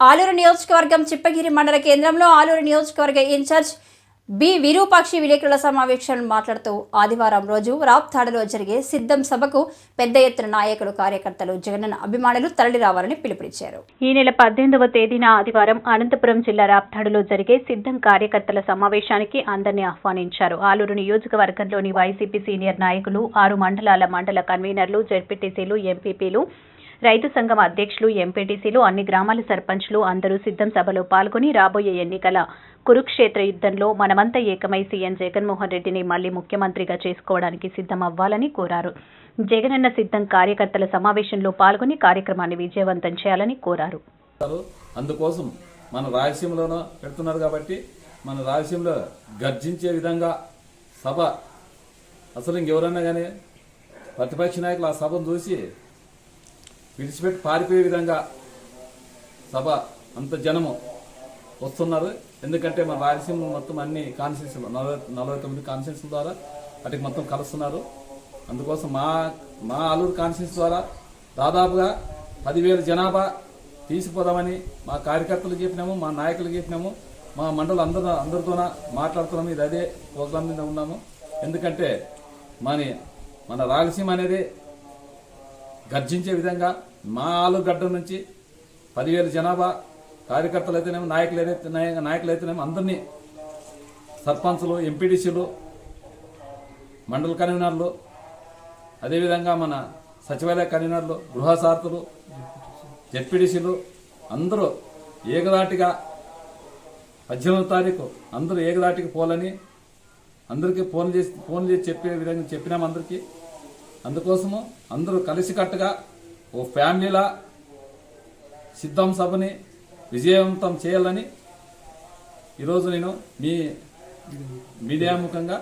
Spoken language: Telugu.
ఆలూరు నియోజకవర్గం చిప్పగిరి మండల కేంద్రంలో ఆలూరు నియోజకవర్గ ఇన్ఛార్జ్ బి విరూపాక్షి విలేకరుల సమావేశంలో మాట్లాడుతూ ఆదివారం రోజు రాప్తాడలో జరిగే సిద్ధం సభకు పెద్ద ఎత్తున నాయకులు కార్యకర్తలు జగనన్న అభిమానులు తరలి రావాలని పిలుపునిచ్చారు. ఈ నెల పద్దెనిమిదవ తేదీన ఆదివారం అనంతపురం జిల్లా రాప్తాడులో జరిగే సిద్ధం కార్యకర్తల సమావేశానికి అందరినీ ఆహ్వానించారు. ఆలూరు నియోజకవర్గంలోని వైసీపీ సీనియర్ నాయకులు ఆరు మండలాల మండల కన్వీనర్లు జెడ్పీటీసీలు ఎంపీపీలు రైతు సంఘం అధ్యక్షులు ఎంపీటీసీలు అన్ని గ్రామాల సర్పంచ్లు అందరూ సిద్ధం సభలో పాల్గొని రాబోయే ఎన్నికల కురుక్షేత్ర యుద్ధంలో మనమంతా ఏకమై సీఎం జగన్మోహన్ రెడ్డిని మళ్ళీ ముఖ్యమంత్రిగా చేసుకోవడానికి సిద్ధం అవ్వాలని కోరారు. జగనన్న సిద్ధం కార్యకర్తల సమావేశంలో పాల్గొని కార్యక్రమాన్ని విజయవంతం చేయాలని కోరారు. అందుకోసం మన రాయలసీమలోనూ పెడుతున్నారు కాబట్టి మన రాయలసీమలో గర్జించే విధంగా సభ. అసలు ఇంకెవరన్నా కానీ ప్రతిపక్ష నాయకులు ఆ సభను చూసి విడిచిపెట్టి పారిపోయే విధంగా సభ అంత జనము వస్తున్నారు. ఎందుకంటే మన రాయలసీమ మొత్తం అన్ని కాన్స్టిట్యూన్సీలు నలభై నలభై తొమ్మిది కాన్స్టిట్యూన్సీల ద్వారా వాటికి మొత్తం కలుస్తున్నారు. అందుకోసం మా మా ఆలూరు కాన్స్టిట్యూన్సీ ద్వారా దాదాపుగా పదివేల జనాభా తీసుకుపోదామని మా కార్యకర్తలు చెప్పినాము మా నాయకులు చెప్పినాము మా మండలం అందరూ అందరితోన మాట్లాడుతున్నాము. ఇది అదే ప్రోగ్రాం మీద ఉన్నాము. ఎందుకంటే మన మన రాయలసీమ అనేది గర్జించే విధంగా మా ఆలుగడ్డ నుంచి పదివేల జనాభా కార్యకర్తలు అయితేనేమో నాయకులు ఏదైతే నాయకులు అయితేనేమో అందరినీ సర్పంచ్లు ఎంపీడీసీలు మండల కన్వీనర్లు అదేవిధంగా మన సచివాలయ కన్వీనర్లు గృహ సారథులు జెడ్పీడీసీలు అందరూ ఏకదాటిగా పద్దెనిమిదో తారీఖు అందరూ ఏకదాటికి పోలని అందరికీ ఫోన్ చేసి ఫోన్ చేసి చెప్పే విధంగా చెప్పినాం అందరికీ. అందుకోసము అందరూ కలిసికట్టుగా ఓ ఫ్యామిలీలా సిద్ధం సభని విజయవంతం చేయాలని ఈరోజు నేను మీ మీడియా ముఖంగా